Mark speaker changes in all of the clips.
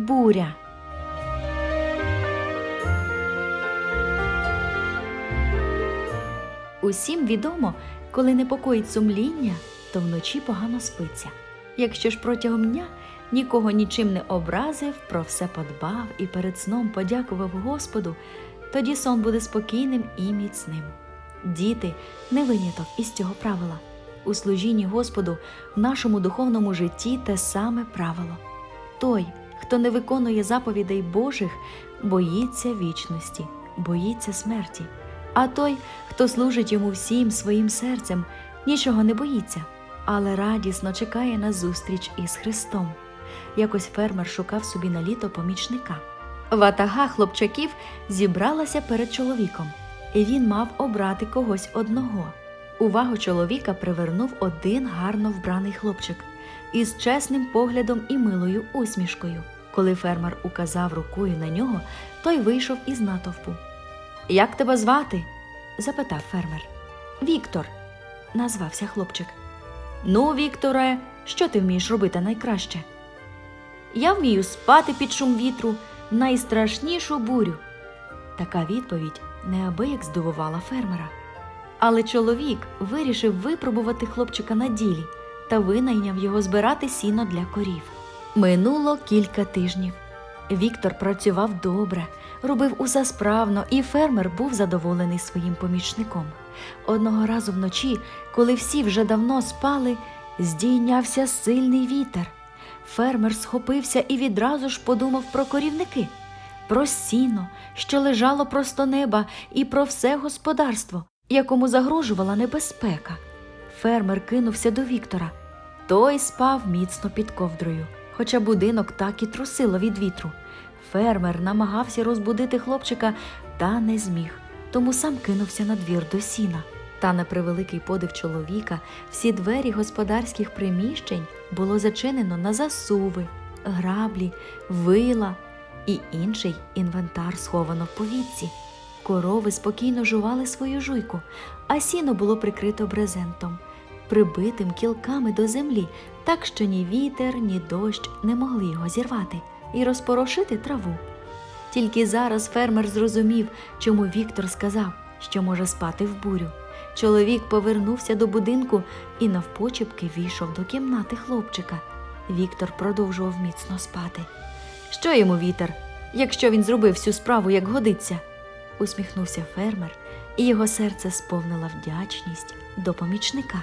Speaker 1: буря. Усім відомо, коли непокоїть сумління, то вночі погано спиться. Якщо ж протягом дня нікого нічим не образив, про все подбав і перед сном подякував Господу, тоді сон буде спокійним і міцним. Діти не виняток із цього правила. У служінні Господу в нашому духовному житті те саме правило. Той, хто не виконує заповідей Божих, боїться вічності, боїться смерті. А той, хто служить йому всім своїм серцем, нічого не боїться, але радісно чекає на зустріч із Христом. Якось фермер шукав собі на літо помічника. Ватага хлопчаків зібралася перед чоловіком, і він мав обрати когось одного. Увагу чоловіка привернув один гарно вбраний хлопчик із чесним поглядом і милою усмішкою. Коли фермер указав рукою на нього, той вийшов із натовпу. Як тебе звати? запитав фермер. Віктор, назвався хлопчик. Ну, Вікторе, що ти вмієш робити найкраще? Я вмію спати під шум вітру найстрашнішу бурю. Така відповідь неабияк здивувала фермера. Але чоловік вирішив випробувати хлопчика на ділі та винайняв його збирати сіно для корів. Минуло кілька тижнів. Віктор працював добре, робив усе справно, і фермер був задоволений своїм помічником. Одного разу вночі, коли всі вже давно спали, здійнявся сильний вітер. Фермер схопився і відразу ж подумав про корівники, про сіно, що лежало просто неба, і про все господарство, якому загрожувала небезпека. Фермер кинувся до Віктора. Той спав міцно під ковдрою, хоча будинок так і трусило від вітру. Фермер намагався розбудити хлопчика, та не зміг, тому сам кинувся на двір до сіна. Та на превеликий подив чоловіка всі двері господарських приміщень було зачинено на засуви, граблі, вила і інший інвентар сховано в повітці. Корови спокійно жували свою жуйку, а сіно було прикрито брезентом, прибитим кілками до землі, так що ні вітер, ні дощ не могли його зірвати і розпорошити траву. Тільки зараз фермер зрозумів, чому Віктор сказав, що може спати в бурю. Чоловік повернувся до будинку і навпочепки війшов до кімнати хлопчика. Віктор продовжував міцно спати. Що йому вітер, якщо він зробив всю справу, як годиться? усміхнувся фермер, і його серце сповнила вдячність до помічника.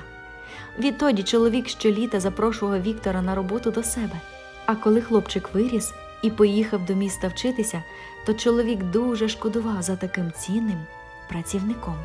Speaker 1: Відтоді чоловік щоліта запрошував Віктора на роботу до себе. А коли хлопчик виріс і поїхав до міста вчитися, то чоловік дуже шкодував за таким цінним працівником.